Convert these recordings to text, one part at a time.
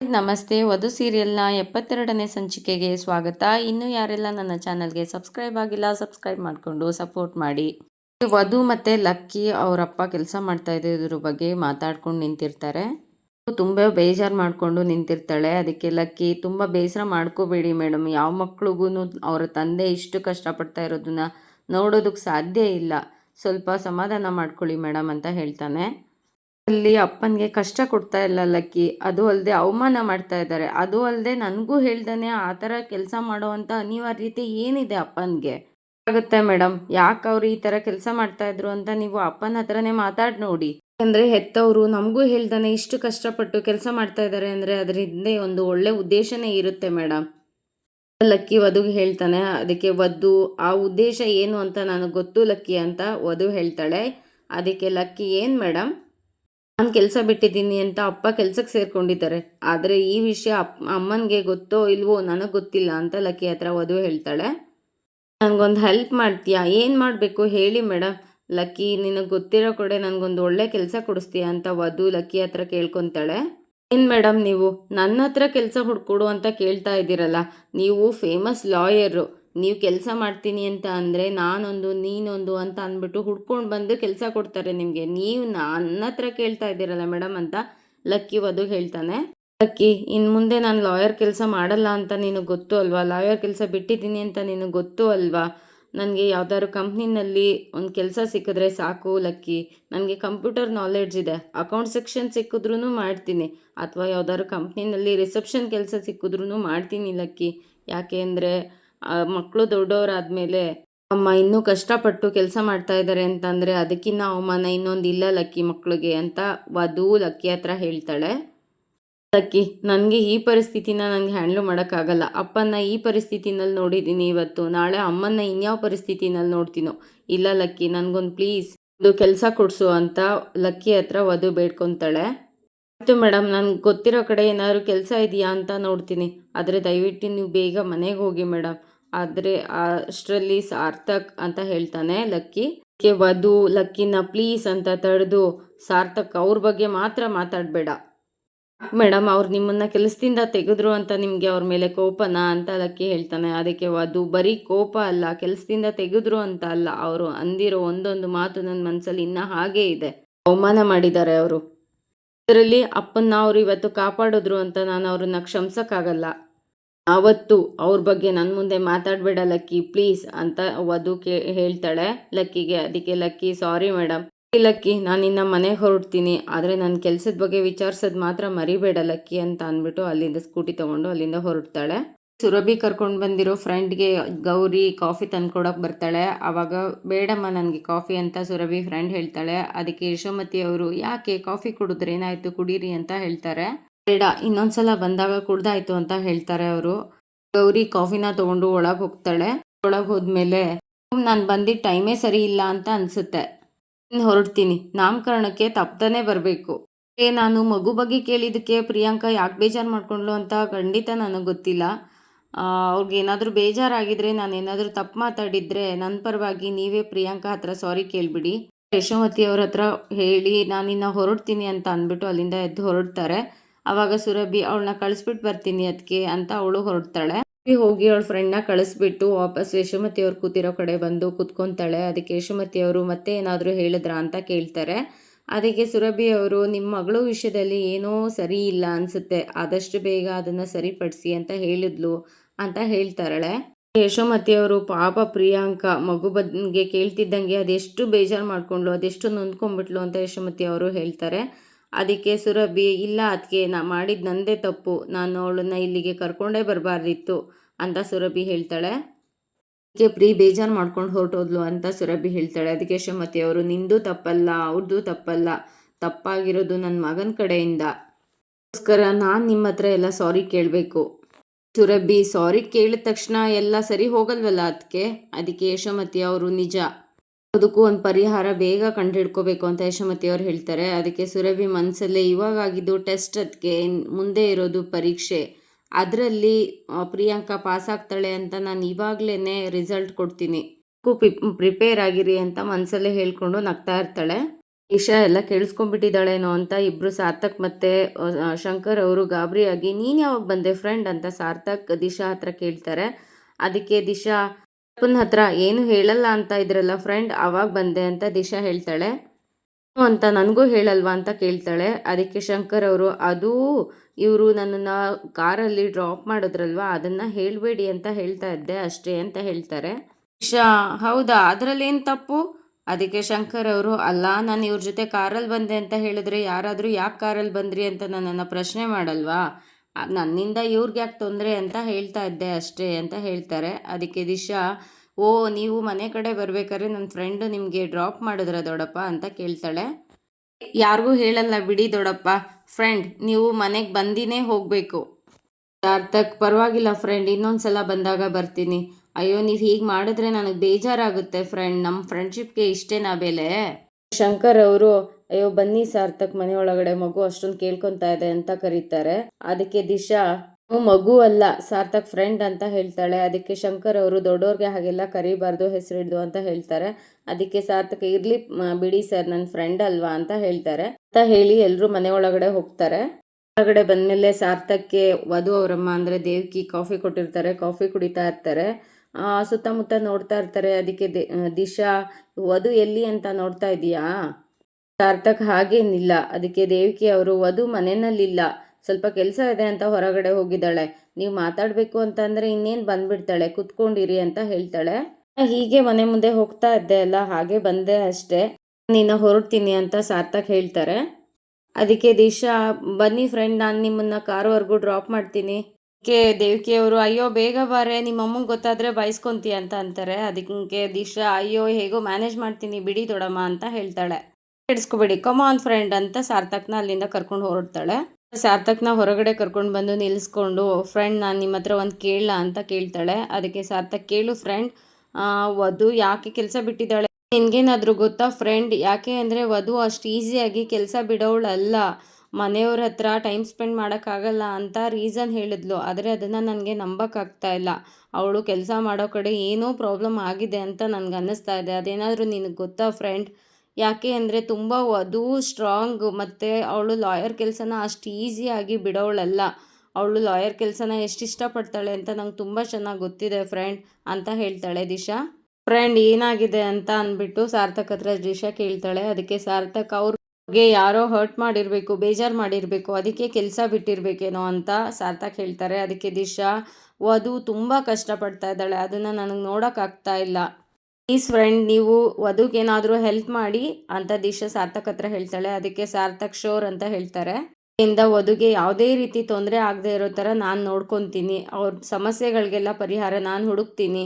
ನಮಸ್ತೆ, ವಧು ಸೀರಿಯಲ್ನ ಎಪ್ಪತ್ತೆರಡನೇ ಸಂಚಿಕೆಗೆ ಸ್ವಾಗತ. ಇನ್ನು ಯಾರೆಲ್ಲ ನನ್ನ ಚಾನಲ್ಗೆ ಸಬ್ಸ್ಕ್ರೈಬ್ ಆಗಿಲ್ಲ, ಸಬ್ಸ್ಕ್ರೈಬ್ ಮಾಡಿಕೊಂಡು ಸಪೋರ್ಟ್ ಮಾಡಿ. ವಧು ಮತ್ತು ಲಕ್ಕಿ ಅವರಪ್ಪ ಕೆಲಸ ಮಾಡ್ತಾ ಇದ್ರ ಬಗ್ಗೆ ಮಾತಾಡ್ಕೊಂಡು ನಿಂತಿರ್ತಾರೆ. ತುಂಬ ಬೇಜಾರು ಮಾಡಿಕೊಂಡು ನಿಂತಿರ್ತಾಳೆ. ಅದಕ್ಕೆ ಲಕ್ಕಿ, ತುಂಬ ಬೇಸರ ಮಾಡ್ಕೋಬೇಡಿ ಮೇಡಮ್ ಯಾವ ಮಕ್ಳಿಗೂ ಅವರ ತಂದೆ ಇಷ್ಟು ಕಷ್ಟಪಡ್ತಾ ಇರೋದನ್ನ ನೋಡೋದಕ್ಕೆ ಸಾಧ್ಯ ಇಲ್ಲ. ಸ್ವಲ್ಪ ಸಮಾಧಾನ ಮಾಡ್ಕೊಳ್ಳಿ ಮೇಡಮ್ ಅಂತ ಹೇಳ್ತಾನೆ. ಅಲ್ಲಿ ಅಪ್ಪನಿಗೆ ಕಷ್ಟ ಕೊಡ್ತಾ ಇಲ್ಲ ಲಕ್ಕಿ. ಅದು ಅಲ್ಲದೆ ಅವಮಾನ ಮಾಡ್ತಾ ಇದ್ದಾರೆ. ಅದು ಅಲ್ಲದೆ ನನಗೂ ಹೇಳ್ದಾನೆ ಆ ಥರ ಕೆಲಸ ಮಾಡೋವಂಥ ಅನಿವಾರ್ಯತೆ ಏನಿದೆ ಅಪ್ಪನಿಗೆ? ಆಗುತ್ತೆ ಮೇಡಮ್ ಯಾಕೆ ಅವ್ರು ಈ ಥರ ಕೆಲಸ ಮಾಡ್ತಾ ಇದ್ರು ಅಂತ ನೀವು ಅಪ್ಪನ ಹತ್ರನೇ ಮಾತಾಡಿ ನೋಡಿ. ಅಂದರೆ ಹೆತ್ತವರು ನಮಗೂ ಹೇಳ್ದಾನೆ ಇಷ್ಟು ಕಷ್ಟಪಟ್ಟು ಕೆಲಸ ಮಾಡ್ತಾ ಇದ್ದಾರೆ ಅಂದರೆ ಅದರ ಹಿಂದೆ ಒಂದು ಒಳ್ಳೆ ಉದ್ದೇಶನೇ ಇರುತ್ತೆ ಮೇಡಮ್ ಲಕ್ಕಿ ವಧುಗೆ ಹೇಳ್ತಾನೆ, ಅದಕ್ಕೆ ವಧು, ಆ ಉದ್ದೇಶ ಏನು ಅಂತ ನನಗೆ ಗೊತ್ತು ಲಕ್ಕಿ ಅಂತ ವಧು ಹೇಳ್ತಾಳೆ. ಅದಕ್ಕೆ ಲಕ್ಕಿ ಏನು ಮೇಡಮ್ ನಾನು ಕೆಲಸ ಬಿಟ್ಟಿದ್ದೀನಿ ಅಂತ ಅಪ್ಪ ಕೆಲಸಕ್ಕೆ ಸೇರ್ಕೊಂಡಿದ್ದಾರೆ. ಆದರೆ ಈ ವಿಷಯ ಅಪ್, ಅಮ್ಮನಿಗೆ ಗೊತ್ತೋ ಇಲ್ವೋ ನನಗೆ ಗೊತ್ತಿಲ್ಲ ಅಂತ ಲಕ್ಕಿ ಹತ್ರ ವಧು ಹೇಳ್ತಾಳೆ. ನನಗೊಂದು ಹೆಲ್ಪ್ ಮಾಡ್ತೀಯಾ? ಏನು ಮಾಡಬೇಕು? ಹೇಳಿ ಮೇಡಮ್ ಲಕ್ಕಿ, ನಿನಗೆ ಗೊತ್ತಿರೋ ಕಡೆ ನನಗೊಂದು ಒಳ್ಳೆ ಕೆಲಸ ಕೊಡಿಸ್ತೀಯಾ ಅಂತ ವಧು ಲಕ್ಕಿ ಹತ್ರ ಕೇಳ್ಕೊತಾಳೆ. ಏನು ಮೇಡಮ್ ನೀವು? ನನ್ನ ಹತ್ರ ಕೆಲಸ ಹುಡ್ಕೊಡು ಅಂತ ಕೇಳ್ತಾ ಇದ್ದೀರಲ್ಲ. ನೀವು ಫೇಮಸ್ ಲಾಯರು ನೀವು ಕೆಲಸ ಮಾಡ್ತೀನಿ ಅಂತ ಅಂದರೆ ನಾನೊಂದು, ನೀನೊಂದು ಅಂತ ಅಂದ್ಬಿಟ್ಟು ಹುಡ್ಕೊಂಡು ಬಂದು ಕೆಲಸ ಕೊಡ್ತಾರೆ ನಿಮಗೆ. ನೀವು ನನ್ನ ಹತ್ರ ಕೇಳ್ತಾ ಇದ್ದೀರಲ್ಲ ಮೇಡಮ್ ಅಂತ ಲಕ್ಕಿ ವಧು ಹೇಳ್ತಾನೆ. ಲಕ್ಕಿ ಇನ್ನು ಮುಂದೆ ನಾನು ಲಾಯರ್ ಕೆಲಸ ಮಾಡಲ್ಲ ಅಂತ ನಿನಗೆ ಗೊತ್ತು ಅಲ್ವಾ? ಲಾಯರ್ ಕೆಲಸ ಬಿಟ್ಟಿದ್ದೀನಿ ಅಂತ ನಿನಗೆ ಗೊತ್ತು ಅಲ್ವಾ? ನನಗೆ ಯಾವ್ದಾದ್ರು ಕಂಪ್ನಿನಲ್ಲಿ ಒಂದು ಕೆಲಸ ಸಿಕ್ಕಿದ್ರೆ ಸಾಕು ಲಕ್ಕಿ. ನನಗೆ ಕಂಪ್ಯೂಟರ್ ನಾಲೆಡ್ಜ್ ಇದೆ. ಅಕೌಂಟ್ ಸೆಕ್ಷನ್ ಸಿಕ್ಕಿದ್ರೂ ಮಾಡ್ತೀನಿ. ಅಥವಾ ಯಾವ್ದಾದ್ರು ಕಂಪ್ನಿನಲ್ಲಿ ರಿಸೆಪ್ಷನ್ ಕೆಲಸ ಸಿಕ್ಕಿದ್ರೂ ಮಾಡ್ತೀನಿ ಲಕ್ಕಿ. ಯಾಕೆ ಅಂದರೆ ಮಕ್ಕಳು ದೊಡ್ಡವರಾದ್ಮೇಲೆ, ಅಮ್ಮ, ಇನ್ನೂ ಕಷ್ಟಪಟ್ಟು ಕೆಲಸ ಮಾಡ್ತಾ ಇದ್ದಾರೆ ಅಂತಂದರೆ ಅದಕ್ಕಿಂತ ಅವಮಾನ ಇನ್ನೊಂದು ಇಲ್ಲ ಲಕ್ಕಿ ಮಕ್ಕಳಿಗೆ ಅಂತ ವಧು ಲಕ್ಕಿ ಹತ್ರ ಹೇಳ್ತಾಳೆ. ಲಕ್ಕಿ, ನನಗೆ ಈ ಪರಿಸ್ಥಿತಿನ ನನಗೆ ಹ್ಯಾಂಡ್ಲ್ ಮಾಡೋಕ್ಕಾಗಲ್ಲ. ಅಪ್ಪನ ಈ ಪರಿಸ್ಥಿತಿನಲ್ಲಿ ನೋಡಿದ್ದೀನಿ ಇವತ್ತು. ನಾಳೆ ಅಮ್ಮನ ಇನ್ಯಾವ ಪರಿಸ್ಥಿತಿನಲ್ಲಿ ನೋಡ್ತೀನೋ? ಇಲ್ಲ ಲಕ್ಕಿ, ನನಗೊಂದು ಪ್ಲೀಸ್ ಒಂದು ಕೆಲಸ ಕೊಡಿಸು ಅಂತ ಲಕ್ಕಿ ಹತ್ರ ವಧು ಬೇಡ್ಕೊತಾಳೆ. ಆಯಿತು ಮೇಡಮ್ ನನಗೆ ಗೊತ್ತಿರೋ ಕಡೆ ಏನಾದರೂ ಕೆಲಸ ಇದೆಯಾ ಅಂತ ನೋಡ್ತೀನಿ. ಆದರೆ ದಯವಿಟ್ಟು ನೀವು ಬೇಗ ಮನೆಗೆ ಹೋಗಿ ಮೇಡಮ್ ಆದರೆ ಅಷ್ಟರಲ್ಲಿ ಸಾರ್ಥಕ್ ಅಂತ ಹೇಳ್ತಾನೆ ಲಕ್ಕಿ. ಕೆ ವಧು, ಲಕ್ಕಿನ ಪ್ಲೀಸ್ ಅಂತ ತಡೆದು ಸಾರ್ಥಕ್ ಅವ್ರ ಬಗ್ಗೆ ಮಾತ್ರ ಮಾತಾಡಬೇಡ. ಮೇಡಮ್ ಅವ್ರು ನಿಮ್ಮನ್ನ ಕೆಲಸದಿಂದ ತೆಗೆದ್ರು ಅಂತ ನಿಮಗೆ ಅವ್ರ ಮೇಲೆ ಕೋಪನ ಅಂತ ಲಕ್ಕಿ ಹೇಳ್ತಾನೆ. ಅದಕ್ಕೆ ವಧು ಬರೀ ಕೋಪ ಅಲ್ಲ, ಕೆಲಸದಿಂದ ತೆಗೆದ್ರು ಅಂತ ಅಲ್ಲ, ಅವರು ಅಂದಿರೋ ಒಂದೊಂದು ಮಾತು ನನ್ನ ಮನಸ್ಸಲ್ಲಿ ಇನ್ನೂ ಹಾಗೇ ಇದೆ. ಅವಮಾನ ಮಾಡಿದ್ದಾರೆ ಅವರು. ಇದರಲ್ಲಿ ಅಪ್ಪನ್ನ ಅವರು ಇವತ್ತು ಕಾಪಾಡಿದ್ರು ಅಂತ ನಾನು ಅವ್ರನ್ನ ಕ್ಷಮಿಸೋಕ್ಕಾಗಲ್ಲ. ಅವತ್ತು ಅವ್ರ ಬಗ್ಗೆ ನನ್ನ ಮುಂದೆ ಮಾತಾಡಬೇಡ, ಲಕ್ಕಿ. ಪ್ಲೀಸ್ ಅಂತ ವಧು ಕೇ ಹೇಳ್ತಾಳೆ. ಲಕ್ಕಿಗೆ ಅದಕ್ಕೆ, ಲಕ್ಕಿ, ಸಾರಿ ಮೇಡಮ್ ಲಕ್ಕಿ ನಾನು ಇನ್ನು ಮನೆಗೆ ಹೊರಡ್ತೀನಿ. ಆದರೆ ನನ್ನ ಕೆಲಸದ ಬಗ್ಗೆ ವಿಚಾರಿಸೋದು ಮಾತ್ರ ಮರಿಬೇಡ, ಲಕ್ಕಿ ಅಂತ ಅಂದ್ಬಿಟ್ಟು ಅಲ್ಲಿಂದ ಸ್ಕೂಟಿ ತೊಗೊಂಡು ಅಲ್ಲಿಂದ ಹೊರಡ್ತಾಳೆ. ಸುರಭಿ ಕರ್ಕೊಂಡು ಬಂದಿರೋ ಫ್ರೆಂಡ್ಗೆ ಗೌರಿ ಕಾಫಿ ತಂದ್ಕೊಡೋಕೆ ಬರ್ತಾಳೆ. ಅವಾಗ, ಬೇಡಮ್ಮ, ನನಗೆ ಕಾಫಿ ಅಂತ ಸುರಭಿ ಫ್ರೆಂಡ್ ಹೇಳ್ತಾಳೆ. ಅದಕ್ಕೆ ಯಶೋಮತಿ ಅವರು, ಯಾಕೆ ಕಾಫಿ ಕುಡಿದ್ರೆ ಏನಾಯಿತು? ಕುಡೀರಿ ಅಂತ ಹೇಳ್ತಾರೆ. ಬೇಡ, ಇನ್ನೊಂದ್ಸಲ ಬಂದಾಗ ಕುಡ್ದಾಯ್ತು ಅಂತ ಹೇಳ್ತಾರೆ ಅವರು. ಗೌರಿ ಕಾಫಿನ ತಗೊಂಡು ಒಳಗೆ ಹೋಗ್ತಾಳೆ. ಒಳಗೆ ಹೋದ್ಮೇಲೆ ನಾನು ಬಂದಿದ್ದ ಟೈಮೇ ಸರಿ ಇಲ್ಲ ಅಂತ ಅನ್ಸುತ್ತೆ. ಹೊರಡ್ತೀನಿ. ನಾಮಕರಣಕ್ಕೆ ತಪ್ಪದೇ ಬರಬೇಕು. ಏ, ನಾನು ಮಗು ಬಗ್ಗೆ ಕೇಳಿದ್ದಕ್ಕೆ ಪ್ರಿಯಾಂಕಾ ಯಾಕೆ ಬೇಜಾರು ಮಾಡ್ಕೊಂಡ್ಲು ಅಂತ ಖಂಡಿತ ನನಗೆ ಗೊತ್ತಿಲ್ಲ. ಅವ್ರಿಗೆ ಏನಾದರೂ ಬೇಜಾರಾಗಿದ್ದರೆ ನಾನು ಏನಾದರೂ ತಪ್ಪು ಮಾತಾಡಿದರೆ ನನ್ನ ಪರವಾಗಿ ನೀವೇ ಪ್ರಿಯಾಂಕಾ ಹತ್ರ ಸಾರಿ ಕೇಳಿಬಿಡಿ. ಯಶೋಮತಿ ಅವ್ರ ಹತ್ರ ಹೇಳಿ ನಾನಿನ್ನ ಹೊರಡ್ತೀನಿ ಅಂತ ಅಂದ್ಬಿಟ್ಟು ಅಲ್ಲಿಂದ ಎದ್ದು ಹೊರಡ್ತಾರೆ. ಅವಾಗ ಸುರಭಿ ಅವಳನ್ನ ಕಳಿಸ್ಬಿಟ್ಟು ಬರ್ತೀನಿ ಅದಕ್ಕೆ ಅಂತ ಅವಳು ಹೊರಡ್ತಾಳೆ. ಹೋಗಿ ಅವಳ ಫ್ರೆಂಡ್ನ ಕಳಿಸ್ಬಿಟ್ಟು ವಾಪಸ್ ಯಶುಮತಿ ಅವ್ರು ಕೂತಿರೋ ಕಡೆ ಬಂದು ಕುತ್ಕೊತಾಳೆ. ಅದಕ್ಕೆ ಯಶುಮತಿ ಅವರು ಮತ್ತೆ ಏನಾದರೂ ಹೇಳಿದ್ರಾ ಅಂತ ಕೇಳ್ತಾರೆ. ಅದಕ್ಕೆ ಸುರಭಿ ಅವರು ನಿಮ್ಮ ಮಗಳು ವಿಷಯದಲ್ಲಿ ಏನೋ ಸರಿ ಇಲ್ಲ ಅನಿಸುತ್ತೆ. ಆದಷ್ಟು ಬೇಗ ಅದನ್ನು ಸರಿಪಡಿಸಿ ಅಂತ ಹೇಳಿದ್ಲು ಅಂತ ಹೇಳ್ತಾರಳೆ. ಯಶೋಮತಿ ಅವರು, ಪಾಪ ಪ್ರಿಯಾಂಕಾ, ಮಗು ಬಗ್ಗೆ ಕೇಳ್ತಿದ್ದಂಗೆ ಅದೆಷ್ಟು ಬೇಜಾರು ಮಾಡ್ಕೊಂಡ್ಲು ಅದೆಷ್ಟು ನೊಂದ್ಕೊಂಡ್ಬಿಟ್ಲು ಅಂತ ಯಶೋಮತಿ ಅವರು ಹೇಳ್ತಾರೆ. ಅದಕ್ಕೆ ಸುರಭಿ, ಇಲ್ಲ ಅದಕ್ಕೆ ನಾ ಮಾಡಿದ ನಂದೇ ತಪ್ಪು, ನಾನು ಅವಳನ್ನ ಇಲ್ಲಿಗೆ ಕರ್ಕೊಂಡೇ ಬರಬಾರ್ದಿತ್ತು ಅಂತ ಸುರಭಿ ಹೇಳ್ತಾಳೆ. ಅದಕ್ಕೆ ಪ್ರೀ ಬೇಜಾರು ಮಾಡ್ಕೊಂಡು ಹೊರಟೋದ್ಲು ಅಂತ ಸುರಭಿ ಹೇಳ್ತಾಳೆ. ಅದಕ್ಕೆ ಶ್ರೀಮತಿ ಅವರು, ನಿಂದು ತಪ್ಪಲ್ಲ ಅವ್ರದ್ದು ತಪ್ಪಲ್ಲ, ತಪ್ಪಾಗಿರೋದು ನನ್ನ ಮಗನ ಕಡೆಯಿಂದ. ಅದಕ್ಕೋಸ್ಕರ ನಾನು ನಿಮ್ಮ ಹತ್ರ ಎಲ್ಲ ಸಾರಿ ಕೇಳಬೇಕು. ಸುರಭಿ, ಸಾರಿ ಕೇಳಿದ ತಕ್ಷಣ ಎಲ್ಲ ಸರಿ ಹೋಗಲ್ವಲ್ಲ ಅದಕ್ಕೆ ಅದಕ್ಕೆ ಯಶೋಮತಿ ಅವರು, ನಿಜ. ಅದಕ್ಕೂ ಒಂದು ಪರಿಹಾರ ಬೇಗ ಕಂಡುಹಿಡ್ಕೋಬೇಕು ಅಂತ ಯಶೋಮತಿ ಅವ್ರು ಹೇಳ್ತಾರೆ. ಅದಕ್ಕೆ ಸುರಭಿ ಮನಸ್ಸಲ್ಲೇ ಇವಾಗಿದ್ದು ಟೆಸ್ಟ್ ಅದಕ್ಕೆ ಮುಂದೆ ಇರೋದು ಪರೀಕ್ಷೆ. ಅದರಲ್ಲಿ ಪ್ರಿಯಾಂಕಾ ಪಾಸ್ ಆಗ್ತಾಳೆ ಅಂತ ನಾನು ಇವಾಗಲೇ ರಿಸಲ್ಟ್ ಕೊಡ್ತೀನಿ. ಪ್ರಿಪೇರ್ ಆಗಿರಿ ಅಂತ ಮನಸ್ಸಲ್ಲೇ ಹೇಳ್ಕೊಂಡು ನಗ್ತಾ ಇರ್ತಾಳೆ. ಇಶಾ ಎಲ್ಲ ಕೇಳಿಸ್ಕೊಂಡ್ಬಿಟ್ಟಿದ್ದಾಳೇನೋ ಅಂತ ಇಬ್ರು ಸಾರ್ಥಕ್ ಮತ್ತೆ ಶಂಕರ್ ಅವರು ಗಾಬರಿಯಾಗಿ, ನೀನು ಯಾವಾಗ ಬಂದೆ ಫ್ರೆಂಡ್ ಅಂತ ಸಾರ್ಥಕ್ ದಿಶಾ ಹತ್ರ ಕೇಳ್ತಾರೆ. ಅದಕ್ಕೆ ದಿಶಾ ಅಪ್ಪನ ಹತ್ರ ಏನು ಹೇಳಲ್ಲ ಅಂತ ಇದ್ರಲ್ಲ ಫ್ರೆಂಡ್ ಅವಾಗ ಬಂದೆ ಅಂತ ದಿಶಾ ಹೇಳ್ತಾಳೆ. ಅಂತ ನನಗೂ ಹೇಳಲ್ವಾ ಅಂತ ಕೇಳ್ತಾಳೆ. ಅದಕ್ಕೆ ಶಂಕರ್ ಅವರು, ಅದು ಇವರು ನನ್ನನ್ನು ಕಾರಲ್ಲಿ ಡ್ರಾಪ್ ಮಾಡಿದ್ರಲ್ವಾ? ಅದನ್ನು ಹೇಳಬೇಡಿ ಅಂತ ಹೇಳ್ತಾ ಇದ್ದೆ ಅಷ್ಟೇ ಅಂತ ಹೇಳ್ತಾರೆ. ದಿಶಾ, ಹೌದಾ? ಅದರಲ್ಲೇನು ತಪ್ಪು? ಅದಕ್ಕೆ ಶಂಕರ್ ಅವರು, ಅಲ್ಲ, ನಾನು ಇವ್ರ ಜೊತೆ ಕಾರಲ್ಲಿ ಬಂದೆ ಅಂತ ಹೇಳಿದ್ರೆ ಯಾರಾದರೂ ಯಾಕೆ ಕಾರಲ್ಲಿ ಬಂದ್ರಿ ಅಂತ ನನ್ನನ್ನು ಪ್ರಶ್ನೆ ಮಾಡಲ್ವಾ? ನನ್ನಿಂದ ಇವ್ರಿಗೆ ಯಾಕೆ ತೊಂದರೆ ಅಂತ ಹೇಳ್ತಾ ಇದ್ದೆ ಅಷ್ಟೇ ಅಂತ ಹೇಳ್ತಾರೆ. ಅದಕ್ಕೆ ದಿಶಾ, ಓ, ನೀವು ಮನೆ ಕಡೆ ಬರ್ಬೇಕಾದ್ರೆ ನನ್ನ ಫ್ರೆಂಡು ನಿಮಗೆ ಡ್ರಾಪ್ ಮಾಡಿದ್ರ ದೊಡಪ್ಪ ಅಂತ ಕೇಳ್ತಾಳೆ. ಯಾರಿಗೂ ಹೇಳಲ್ಲ ಬಿಡಿ ದೊಡಪ್ಪ ಫ್ರೆಂಡ್ ನೀವು ಮನೆಗೆ ಬಂದಿನೇ ಹೋಗಬೇಕು. ಸಾರ್ಥಕ್, ಪರವಾಗಿಲ್ಲ ಫ್ರೆಂಡ್ ಇನ್ನೊಂದು ಸಲ ಬಂದಾಗ ಬರ್ತೀನಿ. ಅಯ್ಯೋ, ನೀವು ಹೀಗೆ ಮಾಡಿದ್ರೆ ನನಗೆ ಬೇಜಾರಾಗುತ್ತೆ ಫ್ರೆಂಡ್ ನಮ್ಮ ಫ್ರೆಂಡ್ಶಿಪ್ಗೆ ಇಷ್ಟೇನಾ ಬೆಲೆ? ಶಂಕರ್ ಅವರು ಅಯ್ಯೋ, ಬನ್ನಿ ಸಾರ್ಥಕ್ ಮನೆ ಒಳಗಡೆ ಮಗು ಅಷ್ಟೊಂದು ಕೇಳ್ಕೊತಾ ಇದೆ ಅಂತ ಕರೀತಾರೆ. ಅದಕ್ಕೆ ದಿಶಾ ಮಗು ಅಲ್ಲ, ಸಾರ್ಥಕ್ ಫ್ರೆಂಡ್ ಅಂತ ಹೇಳ್ತಾಳೆ. ಅದಕ್ಕೆ ಶಂಕರ್ ಅವರು ದೊಡ್ಡವ್ರಿಗೆ ಹಾಗೆಲ್ಲ ಕರಿಬಾರ್ದು, ಹೆಸರಿಡ್ದು ಅಂತ ಹೇಳ್ತಾರೆ. ಅದಕ್ಕೆ ಸಾರ್ಥಕ್, ಇರ್ಲಿ ಬಿಡಿ ಸರ್ ನನ್ನ ಫ್ರೆಂಡ್ ಅಲ್ವಾ? ಅಂತ ಹೇಳ್ತಾರೆ. ಅಂತ ಹೇಳಿ ಎಲ್ಲರೂ ಮನೆ ಒಳಗಡೆ ಹೋಗ್ತಾರೆ. ಒಳಗಡೆ ಬಂದ್ಮೇಲೆ ಸಾರ್ಥಕ್ಕೆ ವಧು ಅವರಮ್ಮ ಅಂದ್ರೆ ದೇವ್ಕಿ ಕಾಫಿ ಕೊಟ್ಟಿರ್ತಾರೆ, ಕಾಫಿ ಕುಡಿತಾ ಇರ್ತಾರೆ. ಸುತ್ತಮುತ್ತ ನೋಡ್ತಾ ಇರ್ತಾರೆ. ಅದಕ್ಕೆ ದಿಶಾ, ವಧು ಎಲ್ಲಿ ಅಂತ ನೋಡ್ತಾ ಇದೀಯಾ? ಸಾರ್ಥಕ್ ಹಾಗೇನಿಲ್ಲ. ಅದಕ್ಕೆ ದೇವಿಕೆ ಅವರು, ವಧು ಮನೆಯಲ್ಲಿಲ್ಲ. ಸ್ವಲ್ಪ ಕೆಲಸ ಇದೆ ಅಂತ ಹೊರಗಡೆ ಹೋಗಿದ್ದಾಳೆ. ನೀವು ಮಾತಾಡಬೇಕು ಅಂತಂದರೆ ಇನ್ನೇನು ಬಂದ್ಬಿಡ್ತಾಳೆ? ಕುತ್ಕೊಂಡಿರಿ ಅಂತ ಹೇಳ್ತಾಳೆ. ಹೀಗೆ ಮನೆ ಮುಂದೆ ಹೋಗ್ತಾ ಇದ್ದೆ ಅಲ್ಲ, ಹಾಗೆ ಬಂದೆ ಅಷ್ಟೇ. ನೀನು ಹೊರಡ್ತೀನಿ ಅಂತ ಸಾರ್ಥಕ್ ಹೇಳ್ತಾರೆ. ಅದಕ್ಕೆ ದಿಶಾ, ಬನ್ನಿ ಫ್ರೆಂಡ್ ನಾನು ನಿಮ್ಮನ್ನ ಕಾರ್ವರೆಗೂ ಡ್ರಾಪ್ ಮಾಡ್ತೀನಿ. ಕೆ ದೇವಿಕೆ ಅವರು, ಅಯ್ಯೋ, ಬೇಗ ಬಾರೆ. ನಿಮ್ಮ ಅಮ್ಮಂಗೆ ಗೊತ್ತಾದರೆ ಬಯಸ್ಕೊಂತೀಯ ಅಂತ ಅಂತಾರೆ. ಅದಕ್ಕೆ ದಿಶಾ, ಅಯ್ಯೋ, ಹೇಗೋ ಮ್ಯಾನೇಜ್ ಮಾಡ್ತೀನಿ. ಬಿಡಿ ದೊಡಮ್ಮ ಅಂತ ಹೇಳ್ತಾಳೆ. ಕೆಡಿಸ್ಕೋಬೇಡಿ ಕಮಾನ್ ಫ್ರೆಂಡ್ ಅಂತ ಸಾರ್ಥಕ್ನ ಅಲ್ಲಿಂದ ಕರ್ಕೊಂಡು ಹೊರಡ್ತಾಳೆ. ಸಾರ್ಥಕ್ನ ಹೊರಗಡೆ ಕರ್ಕೊಂಡು ಬಂದು ನಿಲ್ಲಿಸ್ಕೊಂಡು ಫ್ರೆಂಡ್ ನಾನು ನಿಮ್ಮ ಹತ್ರ ಒಂದು ಕೇಳಲ್ಲ ಅಂತ ಕೇಳ್ತಾಳೆ. ಅದಕ್ಕೆ ಸಾರ್ಥಕ್, ಕೇಳು ಫ್ರೆಂಡ್ ವಧು ಯಾಕೆ ಕೆಲಸ ಬಿಟ್ಟಿದ್ದಾಳೆ? ನಿನ್ಗೇನಾದ್ರೂ ಗೊತ್ತಾ ಫ್ರೆಂಡ್ ಯಾಕೆ ಅಂದರೆ ವಧು ಅಷ್ಟು ಈಸಿಯಾಗಿ ಕೆಲಸ ಬಿಡೋಳಲ್ಲ. ಮನೆಯವ್ರ ಹತ್ರ ಟೈಮ್ ಸ್ಪೆಂಡ್ ಮಾಡೋಕ್ಕಾಗಲ್ಲ ಅಂತ ರೀಸನ್ ಹೇಳಿದ್ಲು. ಆದರೆ ಅದನ್ನು ನನಗೆ ನಂಬೋಕ್ಕಾಗ್ತಾ ಇಲ್ಲ. ಅವಳು ಕೆಲಸ ಮಾಡೋ ಕಡೆ ಏನೋ ಪ್ರಾಬ್ಲಮ್ ಆಗಿದೆ ಅಂತ ನನಗೆ ಅನ್ನಿಸ್ತಾ ಇದೆ. ಅದೇನಾದರೂ ನಿನಗೆ ಗೊತ್ತಾ ಫ್ರೆಂಡ್ ಯಾಕೆ ಅಂದರೆ ತುಂಬ ವಧು ಸ್ಟ್ರಾಂಗ್ ಮತ್ತು ಅವಳು ಲಾಯರ್ ಕೆಲಸನ ಅಷ್ಟು ಈಸಿಯಾಗಿ ಬಿಡೋಳಲ್ಲ. ಅವಳು ಲಾಯರ್ ಕೆಲಸನ ಎಷ್ಟು ಇಷ್ಟಪಡ್ತಾಳೆ ಅಂತ ನಂಗೆ ತುಂಬ ಚೆನ್ನಾಗಿ ಗೊತ್ತಿದೆ ಫ್ರೆಂಡ್ ಅಂತ ಹೇಳ್ತಾಳೆ ದಿಶಾ. ಫ್ರೆಂಡ್ ಏನಾಗಿದೆ ಅಂತ ಅಂದ್ಬಿಟ್ಟು ಸಾರ್ಥಕ್ ಹತ್ರ ದಿಶಾ ಕೇಳ್ತಾಳೆ. ಅದಕ್ಕೆ ಸಾರ್ಥಕ್ ಅವ್ರಿಗೆ ಯಾರೋ ಹರ್ಟ್ ಮಾಡಿರಬೇಕು, ಬೇಜಾರು ಮಾಡಿರಬೇಕು, ಅದಕ್ಕೆ ಕೆಲಸ ಬಿಟ್ಟಿರಬೇಕೇನೋ ಅಂತ ಸಾರ್ಥಕ್ ಹೇಳ್ತಾರೆ. ಅದಕ್ಕೆ ದಿಶಾ ವಧು ತುಂಬ ಕಷ್ಟಪಡ್ತಾ ಇದ್ದಾಳೆ. ಅದನ್ನು ನನಗೆ ನೋಡೋಕ್ಕಾಗ್ತಾ ಇಲ್ಲ. ಪ್ಲೀಸ್ ಫ್ರೆಂಡ್ ನೀವು ವಧುಗೇನಾದರೂ ಹೆಲ್ಪ್ ಮಾಡಿ ಅಂತ ದಿಶಾ ಸಾರ್ಥಕ್ ಹತ್ರ ಹೇಳ್ತಾಳೆ. ಅದಕ್ಕೆ ಸಾರ್ಥಕ್ ಶೋರ್ ಅಂತ ಹೇಳ್ತಾರೆ. ಇಂದ ವಧುಗೆ ಯಾವುದೇ ರೀತಿ ತೊಂದರೆ ಆಗದೆ ಇರೋ ಥರ ನಾನು ನೋಡ್ಕೊತೀನಿ. ಅವ್ರ ಸಮಸ್ಯೆಗಳಿಗೆಲ್ಲ ಪರಿಹಾರ ನಾನು ಹುಡುಕ್ತೀನಿ